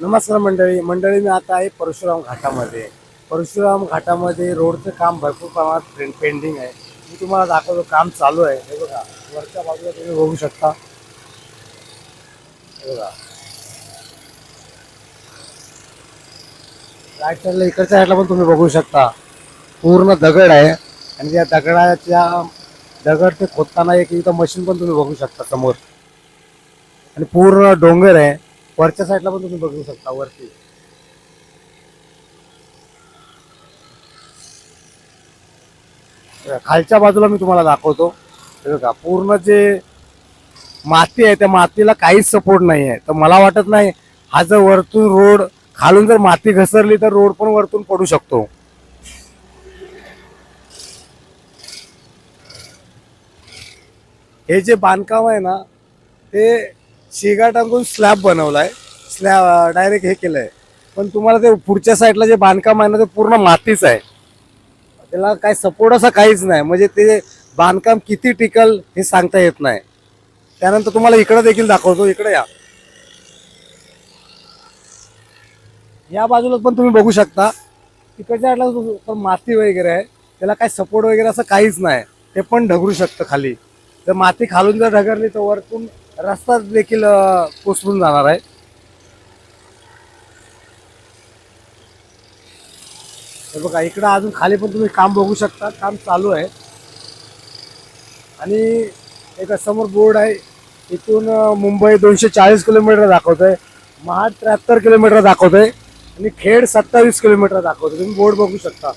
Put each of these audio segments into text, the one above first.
नमस्कार मंडळी. मंडळी मी आता आहे परशुराम घाटामध्ये. परशुराम घाटामध्ये रोडचं काम भरपूर प्रमाणात पे- पेंडिंग आहे. मी तुम्हाला दाखवतो काम चालू आहे. हे बघा वरच्या बाजूला तुम्ही बघू शकता. हे बघा. राईट साईडला इकडच्या साईडला पण तुम्ही बघू शकता. पूर्ण दगड आहे. आणि त्या दगडाच्या दगड ते खोदताना एक इथं मशीन पण तुम्ही बघू शकता समोर. आणि पूर्ण डोंगर आहे. वरच्या साईडला पण तुम्ही बघू शकता वरती. खालच्या बाजूला मी तुम्हाला दाखवतो. का बघा पूर्ण जे माती आहे त्या मातीला काहीच सपोर्ट नाही आहे. तर मला वाटत नाही हा जर वरतून रोड खालून जर माती घसरली तर रोड पण वरतून पडू शकतो. हे जे बांधकाम आहे ना ते शेगा टाकून स्लॅब बनवलाय. स्लॅब डायरेक्ट हे केलंय. पण तुम्हाला ते पुढच्या साईडला जे बांधकाम आहे ना ते पूर्ण मातीच आहे. त्याला काय सपोर्ट असं काहीच नाही. म्हणजे ते बांधकाम किती टिकल हे सांगता येत नाही. त्यानंतर तुम्हाला इकडं देखील दाखवतो. इकडे या. या बाजूला पण तुम्ही बघू शकता. तिकडच्या साईडला पण माती वगैरे आहे त्याला काय सपोर्ट वगैरे असं काहीच नाही. ते पण ढगरू शकतं खाली. जर माती खालून जर ढगरली तर वरतून रस्ता देखील कोसळून जाणार आहे. हे बघा इकडं अजून खाली पण तुम्ही काम बघू शकता. काम चालू आहे. आणि एक समोर बोर्ड आहे. इथून मुंबई दोनशे चाळीस किलोमीटर दाखवत आहे महाड त्र्याहत्तर किलोमीटर दाखवत आहे आणि खेड सत्तावीस किलोमीटर दाखवतोय. तुम्ही बोर्ड बघू शकता.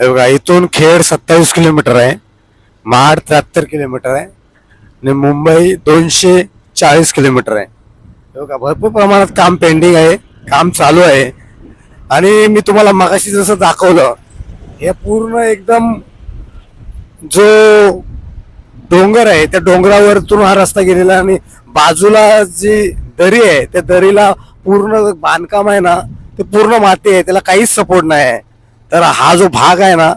हे बघा इथून खेड सत्तावीस किलोमीटर आहे महाड त्र्याहत्तर किलोमीटर आहे आणि मुंबई दोनशे चाळीस किलोमीटर आहे. हे बघा भरपूर प्रमाणात काम पेंडिंग आहे काम चालू आहे. आणि मी तुम्हाला मगाशी जसं दाखवलं हे पूर्ण एकदम जो डोंगर आहे त्या डोंगरावरतून हा रस्ता गेलेला आणि बाजूला जी दरी आहे त्या दरीला पूर्ण बांधकाम आहे ना ते पूर्ण माती आहे त्याला काहीच सपोर्ट नाही आहे. तर हा जो भाग आहे ना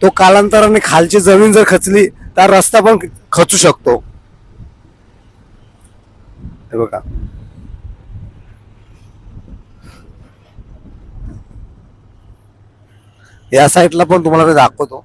तो कालांतराने खालची जमीन जर खचली तर रस्ता पण खचू शकतो. हे बघा. या साईडला पण तुम्हाला मी दाखवतो.